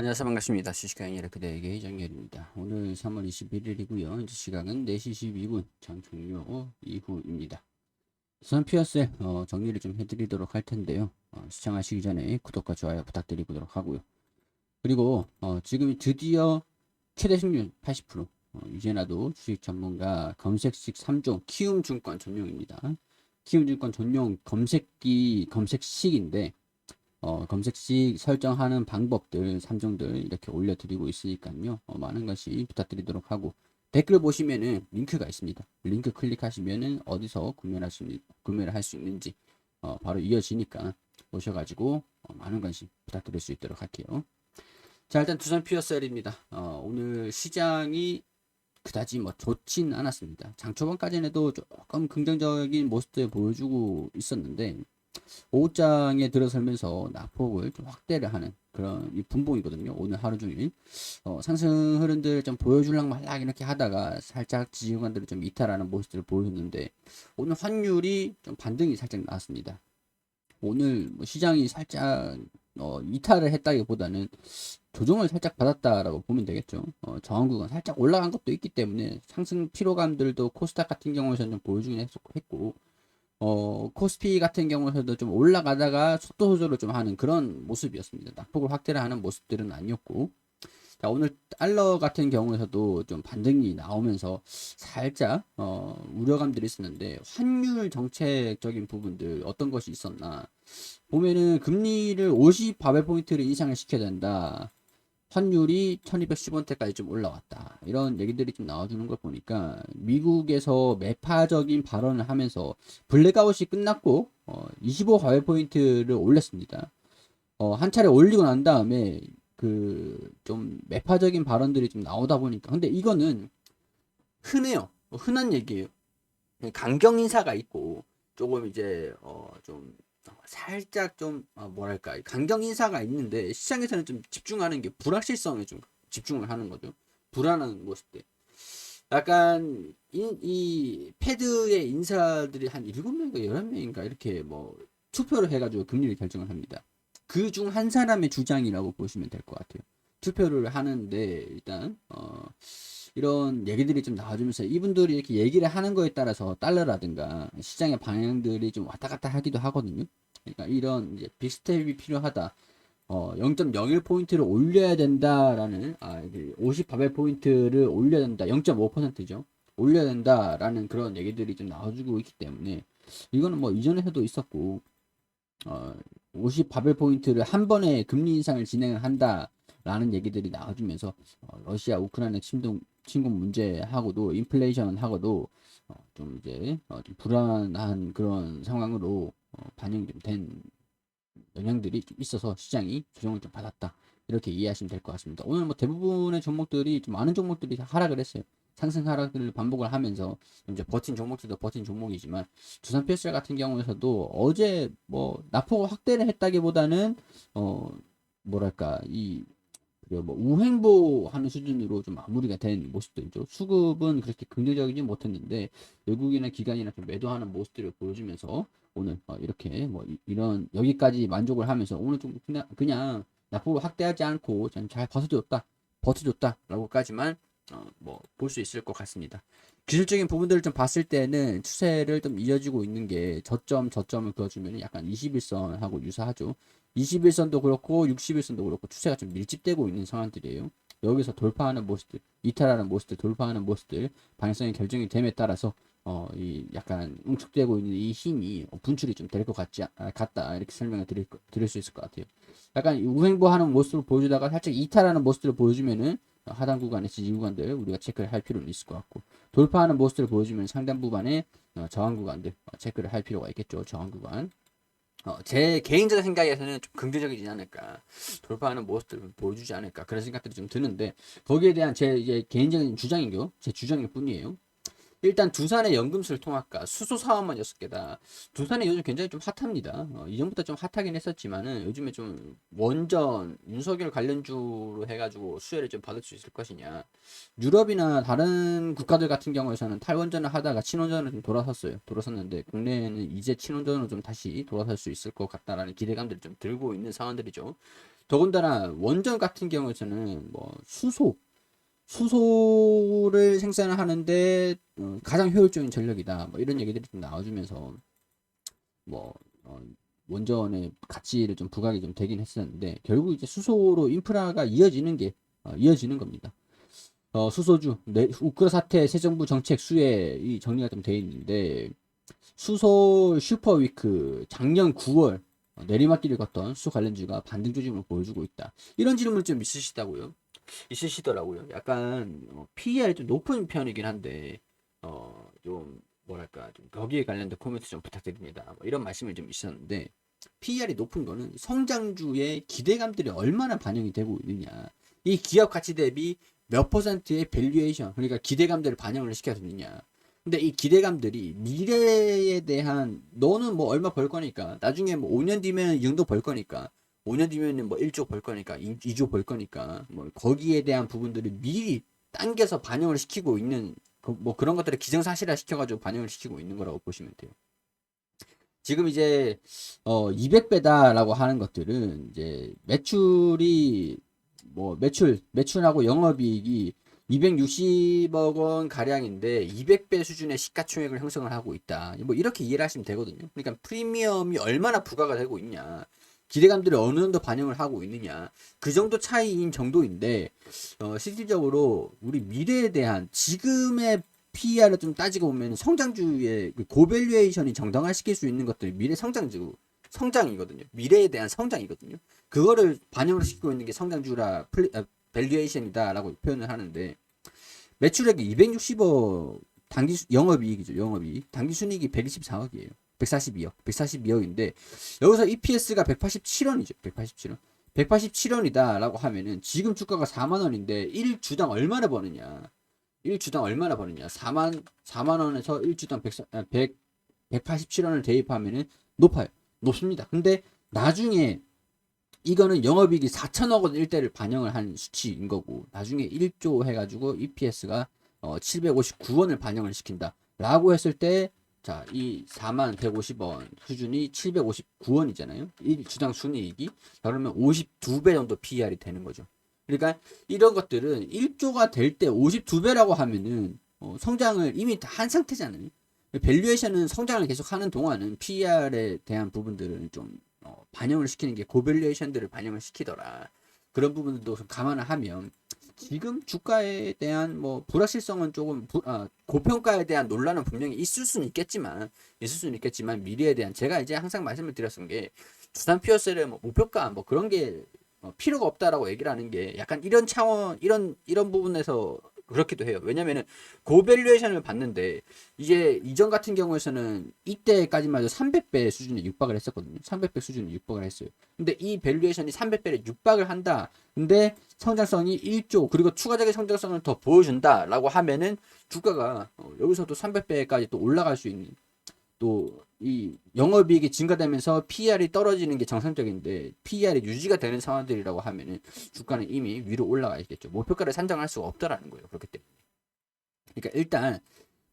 안녕하세요. 반갑습니다. 주식가인의 그대에게 이정열입니다. 오늘 3월 21일이고요. 현재 시각은 4시 12분 장 종료 이후입니다. 우선 피어스 어, 정리를 좀 해드리도록 할 텐데요. 어, 시청하시기 전에 구독과 좋아요 부탁드리도록 하고요. 그리고 어, 지금 드디어 최대 승률 80% 어, 이제나도 주식 전문가 검색식 3종 키움증권 전용입니다. 키움증권 전용 검색기 검색식인데 어, 검색식 설정하는 방법들 3종들 이렇게 올려드리고 있으니까요. 어, 많은 것이 부탁드리도록 하고 댓글 보시면은 링크가 있습니다. 링크 클릭하시면은 어디서 구매할 수, 있, 구매를 할 수 있는지 어, 바로 이어지니까 오셔가지고 어, 많은 관심 부탁드릴 수 있도록 할게요. 자 일단 두산 피어셀입니다. 어, 오늘 시장이 그다지 뭐 좋진 않았습니다. 장 초반까지는 해도 조금 긍정적인 모습들 보여주고 있었는데 오후장에 들어서면서 낙폭을 좀 확대를 하는 그런 이 분봉이거든요. 오늘 하루 종일 어, 상승 흐름들 좀 보여주려고 말락 이렇게 하다가 살짝 지지구간들을 좀 이탈하는 모습들을 보였는데 오늘 환율이 좀 반등이 살짝 나왔습니다. 오늘 뭐 시장이 살짝 어, 이탈을 했다기보다는 조정을 살짝 받았다라고 보면 되겠죠. 어, 저항구간 살짝 올라간 것도 있기 때문에 상승 피로감들도 코스닥 같은 경우에서는 좀 보여주긴 했고 어, 코스피 같은 경우에도 좀 올라가다가 속도 조절을 좀 하는 그런 모습이었습니다. 낙폭을 확대를 하는 모습들은 아니었고. 자, 오늘 달러 같은 경우에서도 좀 반등이 나오면서 살짝, 어, 우려감들이 있었는데, 환율 정책적인 부분들 어떤 것이 있었나. 보면은 금리를 50 바벨 포인트를 인상을 시켜야 된다. 환율이 1210원대까지 좀 올라왔다. 이런 얘기들이 좀 나와주는 걸 보니까 미국에서 매파적인 발언을 하면서 블랙아웃이 끝났고 어, 25 과외 포인트를 올렸습니다. 어, 한 차례 올리고 난 다음에 그 좀 매파적인 발언들이 좀 나오다 보니까 근데 이거는 흔해요. 흔한 얘기예요. 강경 인사가 있고 조금 이제 어 좀 살짝 좀 어, 뭐랄까 강경 인사가 있는데 시장에서는 좀 집중하는 게 불확실성에 좀 집중을 하는 거죠. 불안한 모습들. 약간 이, 이 패드의 인사들이 한 7명인가 11명인가 이렇게 뭐 투표를 해가지고 금리를 결정을 합니다. 그 중 한 사람의 주장이라고 보시면 될 것 같아요. 투표를 하는데 일단 어 이런 얘기들이 좀 나와주면서 이분들이 이렇게 얘기를 하는 거에 따라서 달러라든가 시장의 방향들이 좀 왔다 갔다 하기도 하거든요. 그러니까 이런 이제 빅스텝이 필요하다. 어, 0.01포인트를 올려야 된다라는, 아, 50 바벨 포인트를 올려야 된다. 0.5%죠. 올려야 된다라는 그런 얘기들이 좀 나와주고 있기 때문에, 이거는 뭐 이전에서도 있었고, 어, 50 바벨 포인트를 한 번에 금리 인상을 진행을 한다라는 얘기들이 나와주면서, 어, 러시아 우크라이나 침동, 침공 문제하고도, 인플레이션하고도, 어, 좀 이제, 어, 좀 불안한 그런 상황으로, 어, 반영이 좀 된 영향들이 좀 있어서 시장이 조정을 좀 받았다. 이렇게 이해하시면 될 것 같습니다. 오늘 뭐 대부분의 종목들이 좀 많은 종목들이 하락을 했어요. 상승 하락을 반복을 하면서 이제 버틴 종목들도 버틴 종목이지만 두산 PSL 같은 경우에서도 어제 뭐 낙폭을 확대를 했다기보다는 어 뭐랄까 이 그리고 뭐 우행보 하는 수준으로 좀 마무리가 된 모습들이죠. 수급은 그렇게 긍정적이지 못했는데 외국인의 기관이나 좀 매도하는 모습들을 보여주면서 오늘 어 이렇게 뭐 이, 런 여기까지 만족을 하면서 오늘 좀 그냥 그냥 낙폭을 확대하지 않고 잘 버텨줬다 버텨줬다라고까지만 어 뭐 볼 수 있을 것 같습니다. 기술적인 부분들을 좀 봤을 때는 추세를 좀 이어지고 있는 게 저점 저점을 그어주면 약간 21선하고 유사하죠. 21선도 그렇고 61선도 그렇고 추세가 좀 밀집되고 있는 상황들이에요. 여기서 돌파하는 모습들, 이탈하는 모습들, 돌파하는 모습들, 방향성이 결정이 됨에 따라서 어, 이 약간 응축되고 있는 이 힘이 분출이 좀 될 것 같지 아, 같다 이렇게 설명을 드릴 드릴 수 있을 것 같아요. 약간 우행보하는 모습을 보여주다가 살짝 이탈하는 모습들을 보여주면은 하단 구간의 지지 구간들 우리가 체크를 할 필요는 있을 것 같고 돌파하는 모습들을 보여주면 상단 부분에 어, 저항 구간들 어, 체크를 할 필요가 있겠죠. 저항 구간. 어, 제 개인적인 생각에서는 좀 긍정적이지 않을까 돌파하는 모습들을 보여주지 않을까 그런 생각들이 좀 드는데 거기에 대한 제 이제 개인적인 주장이고 제 주장일 뿐이에요. 일단 두산의 연금술 통합과 수소 사업만 6개다. 두산이 요즘 굉장히 좀 핫합니다. 어, 이전부터 좀 핫하긴 했었지만은 요즘에 좀 원전 윤석열 관련주로 해가지고 수혜를 좀 받을 수 있을 것이냐. 유럽이나 다른 국가들 같은 경우에서는 탈원전을 하다가 친원전을 좀 돌아섰어요. 돌아섰는데 국내에는 이제 친원전으로 좀 다시 돌아설 수 있을 것 같다라는 기대감들을 좀 들고 있는 상황들이죠. 더군다나 원전 같은 경우에는 뭐 수소, 수소를 생산하는데 어, 가장 효율적인 전력이다. 뭐 이런 얘기들이 좀 나와주면서 뭐 어, 원전의 가치를 좀 부각이 좀 되긴 했었는데 결국 이제 수소로 인프라가 이어지는 게 어, 이어지는 겁니다. 어, 수소주 네, 우크라 사태 새 정부 정책 수에 이 정리가 좀 돼 있는데 수소 슈퍼위크 작년 9월 어, 내리막길을 걷던 수소 관련주가 반등 조짐을 보여주고 있다. 이런 질문 좀 있으시다고요? 있으시더라고요. 약간 어, PER 좀 높은 편이긴 한데 어, 좀 뭐랄까 좀 거기에 관련된 코멘트 좀 부탁드립니다. 뭐 이런 말씀을 좀 있었는데 PER이 높은 거는 성장주의 기대감들이 얼마나 반영이 되고 있느냐. 이 기업 가치 대비 몇 퍼센트의 밸류에이션 그러니까 기대감들을 반영을 시켜주느냐. 근데 이 기대감들이 미래에 대한 너는 뭐 얼마 벌 거니까 나중에 뭐 5년 뒤면 이 정도 벌 거니까 5년 뒤면은 뭐 1조 벌 거니까 2 조 벌 거니까 뭐 거기에 대한 부분들을 미리 당겨서 반영을 시키고 있는 그 뭐 그런 것들을 기정사실화 시켜가지고 반영을 시키고 있는 거라고 보시면 돼요. 지금 이제 어 200배다라고 하는 것들은 이제 매출이 뭐 매출 매출하고 영업이익이 260억 원 가량인데 200배 수준의 시가총액을 형성을 하고 있다. 뭐 이렇게 이해를 하시면 되거든요. 그러니까 프리미엄이 얼마나 부과가 되고 있냐. 기대감들이 어느 정도 반영을 하고 있느냐. 그 정도 차이인 정도인데 어, 실질적으로 우리 미래에 대한 지금의 PER을 좀 따지고 보면 성장주의 그 고밸류에이션이 정당화시킬 수 있는 것들이 미래 성장주 성장이거든요. 미래에 대한 성장이거든요. 그거를 반영을 시키고 있는 게 성장주라 플리, 아, 밸류에이션이다라고 표현을 하는데 매출액이 260억 당기 수- 영업이익이죠. 영업이익. 당기 순이익이 124억이에요. 142억. 142억인데 여기서 EPS가 187원이죠. 187원. 187원이다라고 하면은 지금 주가가 4만 원인데 1주당 얼마나 버느냐? 1주당 얼마나 버느냐? 4만 4만 원에서 1주당 100, 100 187원을 대입하면은 높아요. 높습니다. 근데 나중에 이거는 영업이익이 4천억 원 일대를 반영을 한 수치인 거고 나중에 1조 해가지고 EPS가 어, 759원을 반영을 시킨다 라고 했을 때 자, 이 4만 150원 수준이 759원이잖아요. 1주당 순이익이. 그러면 52배 정도 PER이 되는 거죠. 그러니까 이런 것들은 1조가 될 때 52배라고 하면은 어, 성장을 이미 다 한 상태잖아요. 밸류에이션은 성장을 계속 하는 동안은 PER에 대한 부분들은 좀 어, 반영을 시키는 게 고밸류에이션들을 반영을 시키더라. 그런 부분들도 좀 감안을 하면 지금 주가에 대한 뭐 불확실성은 조금 부, 아, 고평가에 대한 논란은 분명히 있을 수는 있겠지만 있을 수는 있겠지만 미래에 대한 제가 이제 항상 말씀을 드렸던 게 두산 피어셀의 뭐 목표가 뭐 그런 게 어, 필요가 없다라고 얘기를 하는 게 약간 이런 차원 이런 이런 부분에서 그렇기도 해요. 왜냐면은 고밸류에이션을 봤는데 이제 이전 같은 경우에서는 이때까지만 해도 300배 수준에 육박을 했었거든요. 300배 수준에 육박을 했어요. 근데 이 밸류에이션이 300배를 육박을 한다. 근데 성장성이 1조 그리고 추가적인 성장성을 더 보여준다라고 하면은 주가가 어, 여기서도 300배까지 또 올라갈 수 있는 또 이 영업이익이 증가되면서 PER이 떨어지는 게 정상적인데 PER이 유지가 되는 상황들이라고 하면은 주가는 이미 위로 올라가 있겠죠. 목표가를 산정할 수가 없다라는 거예요. 그렇기 때문에. 그러니까 일단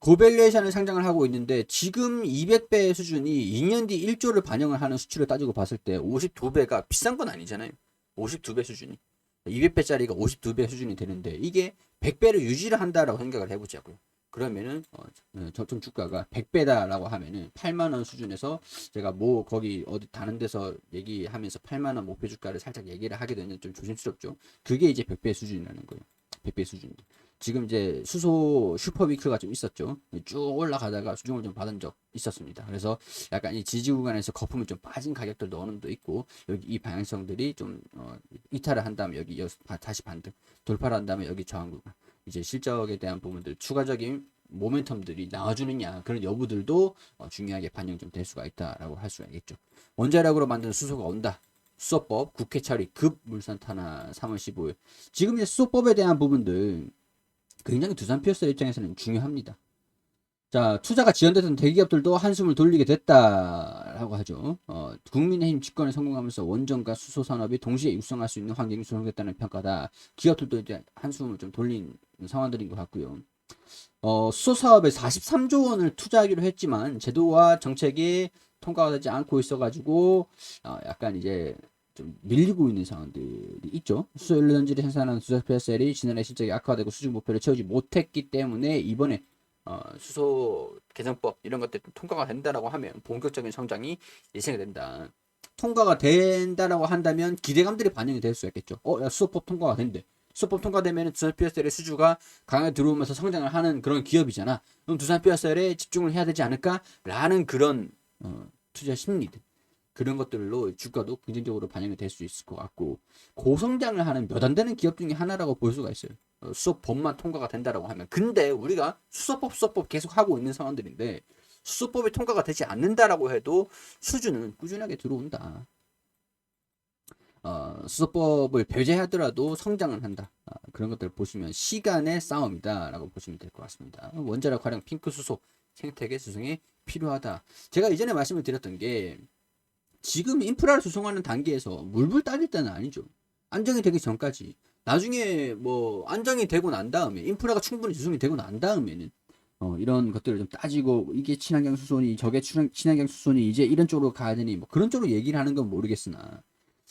고밸류에이션을 상장을 하고 있는데 지금 200배 수준이 2년 뒤 1조를 반영을 하는 수치를 따지고 봤을 때 52배가 비싼 건 아니잖아요. 52배 수준이. 200배짜리가 52배 수준이 되는데 이게 100배를 유지를 한다라고 생각을 해보자고요. 그러면은 어, 저점 주가가 100배다라고 하면은 8만 원 수준에서 제가 뭐 거기 어디 다른 데서 얘기하면서 8만 원 목표 주가를 살짝 얘기를 하게 되면 좀 조심스럽죠. 그게 이제 100배 수준이라는 거예요. 100배 수준. 지금 이제 수소 슈퍼위크가 좀 있었죠. 쭉 올라가다가 수중을 좀 받은 적 있었습니다. 그래서 약간 이 지지 구간에서 거품이 좀 빠진 가격들도 어느 정도 있고 여기 이 방향성들이 좀 어, 이탈을 한 다음에 여기 다시 반등 돌파를 한 다음에 여기 저항 구간 이제 실적에 대한 부분들 추가적인 모멘텀들이 나와주느냐 그런 여부들도 어, 중요하게 반영 좀 될 수가 있다라고 할 수가 있겠죠. 원자력으로 만든 수소가 온다. 수소법 국회 처리 급 물산 탄화 3월 15일. 지금 이제 수소법에 대한 부분들 굉장히 두산 피어스 입장에서는 중요합니다. 자, 투자가 지연됐던 대기업들도 한숨을 돌리게 됐다라고 하죠. 어, 국민의힘 집권에 성공하면서 원전과 수소 산업이 동시에 육성할 수 있는 환경이 조성됐다는 평가다. 기업들도 이제 한숨을 좀 돌린 상황들인 것 같고요. 어, 수소 사업에 43조 원을 투자하기로 했지만 제도와 정책이 통과가 되지 않고 있어가지고 어, 약간 이제 좀 밀리고 있는 상황들이 있죠. 수소 연료 전지를 생산하는 수소피아셀이 지난해 실적이 악화되고 수준 목표를 채우지 못했기 때문에 이번에 어, 수소 개정법 이런 것들 통과가 된다라고 하면 본격적인 성장이 예상이 된다. 통과가 된다라고 한다면 기대감들이 반영이 될 수 있겠죠. 어, 야, 수소법 통과가 된대. 수소법 통과되면 두산 피어셀의 수주가 강하게 들어오면서 성장을 하는 그런 기업이잖아. 그럼 두산 피어셀에 집중을 해야 되지 않을까라는 그런 어, 투자 심리들. 그런 것들로 주가도 긍정적으로 반영이 될 수 있을 것 같고 고성장을 하는 몇 안 되는 기업 중에 하나라고 볼 수가 있어요. 어, 수소법만 통과가 된다라고 하면 근데 우리가 수소법 수소법 계속 하고 있는 상황들인데 수소법이 통과가 되지 않는다라고 해도 수주는 꾸준하게 들어온다. 어, 수소법을 배제하더라도 성장을 한다. 아, 그런 것들을 보시면 시간의 싸움이다라고 보시면 될 것 같습니다. 원자력 활용 핑크 수소 생태계 수송에 필요하다. 제가 이전에 말씀을 드렸던 게 지금 인프라를 조성하는 단계에서 물불 따질 때는 아니죠. 안정이 되기 전까지. 나중에 뭐 안정이 되고 난 다음에 인프라가 충분히 조성이 되고 난 다음에는 어, 이런 것들을 좀 따지고 이게 친환경 수소니 저게 친환- 친환경 수소니 이제 이런 쪽으로 가야 되니 뭐 그런 쪽으로 얘기를 하는 건 모르겠으나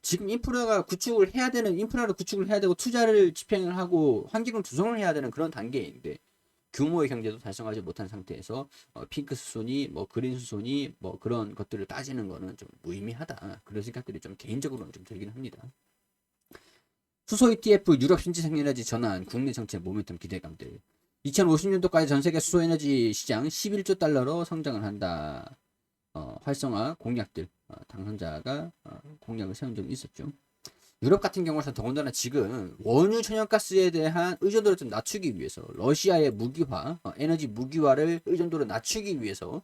지금 인프라가 구축을 해야 되는 인프라를 구축을 해야 되고 투자를 집행을 하고 환경을 조성을 해야 되는 그런 단계인데 규모의 경제도 달성하지 못한 상태에서 어, 핑크 수소니 뭐 그린 수소니 뭐 그런 것들을 따지는 거는 좀 무의미하다 그런 생각들이 좀 개인적으로는 좀 들긴 합니다. 수소 ETF 유럽 신재생에너지 전환 국내 정책 모멘텀 기대감들 2050년도까지 전 세계 수소 에너지 시장 11조 달러로 성장을 한다. 어, 활성화 공약들 어, 당선자가 어, 공약을 세운 적이 있었죠. 유럽 같은 경우는 더군다나 지금 원유 천연가스에 대한 의존도를 좀 낮추기 위해서 러시아의 무기화, 어, 에너지 무기화를 의존도를 낮추기 위해서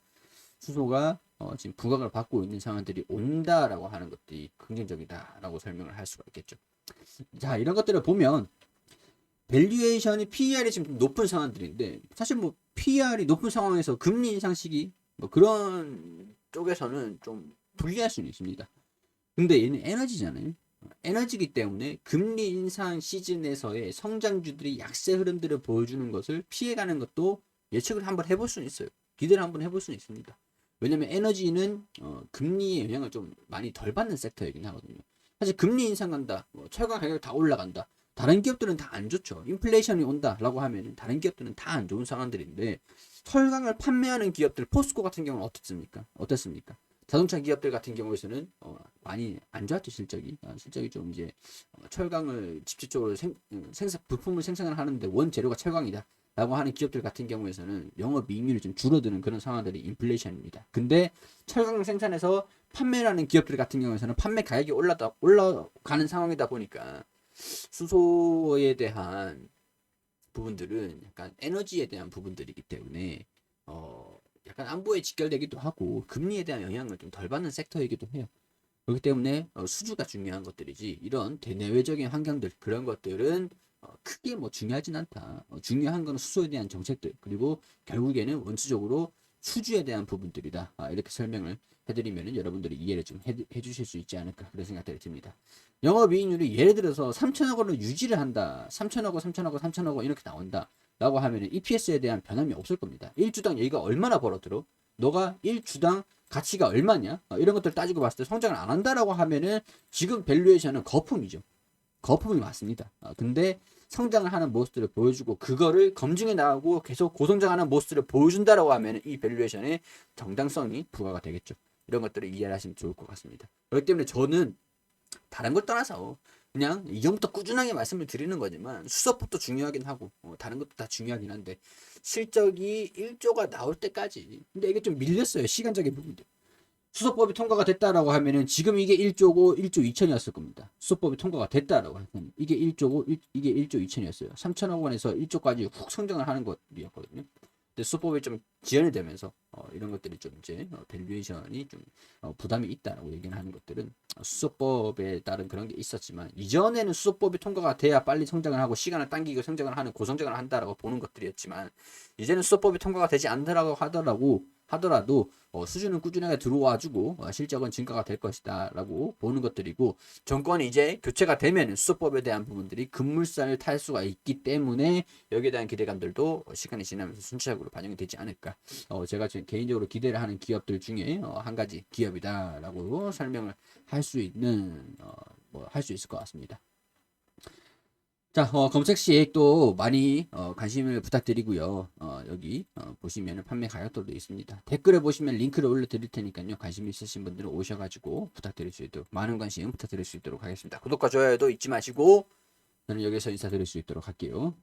수소가 어, 지금 부각을 받고 있는 상황들이 온다라고 하는 것들이 긍정적이다라고 설명을 할 수가 있겠죠. 자 이런 것들을 보면 밸류에이션이 PER이 지금 높은 상황들인데 사실 뭐 PER이 높은 상황에서 금리 인상 시기 뭐 그런 쪽에서는 좀 불리할 수는 있습니다. 근데 얘는 에너지잖아요. 에너지기 때문에 금리 인상 시즌에서의 성장주들이 약세 흐름들을 보여주는 것을 피해가는 것도 예측을 한번 해볼 수는 있어요. 기대를 한번 해볼 수는 있습니다. 왜냐면 에너지는 어, 금리의 영향을 좀 많이 덜 받는 섹터이긴 하거든요. 사실 금리 인상 간다, 뭐 철강 가격 다 올라간다. 다른 기업들은 다 안 좋죠. 인플레이션이 온다라고 하면 다른 기업들은 다 안 좋은 상황들인데 철강을 판매하는 기업들 포스코 같은 경우는 어떻습니까? 어떻습니까? 자동차 기업들 같은 경우에서는 어, 많이 안 좋았죠 실적이 어, 실적이 좀 이제 어, 철강을 집중적으로 생, 음, 생산 부품을 생산을 하는데 원 재료가 철강이다. 라고 하는 기업들 같은 경우에서는 영업 이익률이 좀 줄어드는 그런 상황들이 인플레이션입니다. 근데 철강 생산에서 판매를 하는 기업들 같은 경우에서는 판매 가격이 올라다 올라가는 상황이다 보니까 수소에 대한 부분들은 약간 에너지에 대한 부분들이기 때문에 어 약간 안보에 직결되기도 하고 금리에 대한 영향을 좀 덜 받는 섹터이기도 해요. 그렇기 때문에 어, 수주가 중요한 것들이지 이런 대내외적인 환경들 그런 것들은 어, 크게 뭐 중요하진 않다. 어, 중요한 건 수소에 대한 정책들 그리고 결국에는 원칙적으로 수주에 대한 부분들이다. 아, 이렇게 설명을 해드리면 여러분들이 이해를 좀 해, 해주실 수 있지 않을까 그런 생각들이 듭니다. 영업이익률이 예를 들어서 3천억 원을 유지를 한다. 3천억 원, 3천억 원, 3천억 원 이렇게 나온다. 라고 하면 EPS에 대한 변함이 없을 겁니다. 1주당 얘가 얼마나 벌어들어? 너가 1주당 가치가 얼마냐? 어, 이런 것들 따지고 봤을 때 성장을 안 한다라고 하면은 지금 밸류에이션은 거품이죠. 거품이 맞습니다. 어, 근데 성장을 하는 모습들을 보여주고 그거를 검증해 나가고 계속 고성장하는 모습들을 보여준다라고 하면 이 밸류에이션의 정당성이 부과가 되겠죠. 이런 것들을 이해하시면 좋을 것 같습니다. 그렇기 때문에 저는 다른 걸 떠나서 그냥 이전부터 꾸준하게 말씀을 드리는 거지만 수소법도 중요하긴 하고 어, 다른 것도 다 중요하긴 한데 실적이 1조가 나올 때까지 근데 이게 좀 밀렸어요 시간적인 부분들 수소법이 통과가 됐다라고 하면은 지금 이게 1조고 1조 2천이었을 겁니다. 수소법이 통과가 됐다라고 하면 이게 1조고 1, 이게 1조 2천이었어요. 3천억 원에서 1조까지 훅 성장을 하는 것이었거든요. 근데 수소법이 좀 지연이 되면서 어, 이런 것들이 좀 이제 어, 밸류에이션이 좀 어, 부담이 있다라고 얘기를 하는 것들은 수소법에 따른 그런 게 있었지만 이전에는 수소법이 통과가 돼야 빨리 성장을 하고 시간을 당기고 성장을 하는 고성장을 한다라고 보는 것들이었지만 이제는 수소법이 통과가 되지 않더라고 하더라고 하더라도 어, 수준은 꾸준하게 들어와주고 어, 실적은 증가가 될 것이다라고 보는 것들이고 정권이 이제 교체가 되면 수소법에 대한 부분들이 급물살을 탈 수가 있기 때문에 여기에 대한 기대감들도 어, 시간이 지나면서 순차적으로 반영이 되지 않을까. 어, 제가 지금 개인적으로 기대를 하는 기업들 중에 어, 한 가지 기업이다라고 설명을 할 수 있는 어, 뭐할 수 있을 것 같습니다. 자, 어, 검색 시에 또 많이 어, 관심을 부탁드리고요. 어, 여기 어, 보시면 판매 가격도도 있습니다. 댓글에 보시면 링크를 올려드릴 테니까요. 관심 있으신 분들은 오셔가지고 부탁드릴 수 있도록 많은 관심 부탁드릴 수 있도록 하겠습니다. 구독과 좋아요도 잊지 마시고 저는 여기서 인사드릴 수 있도록 할게요.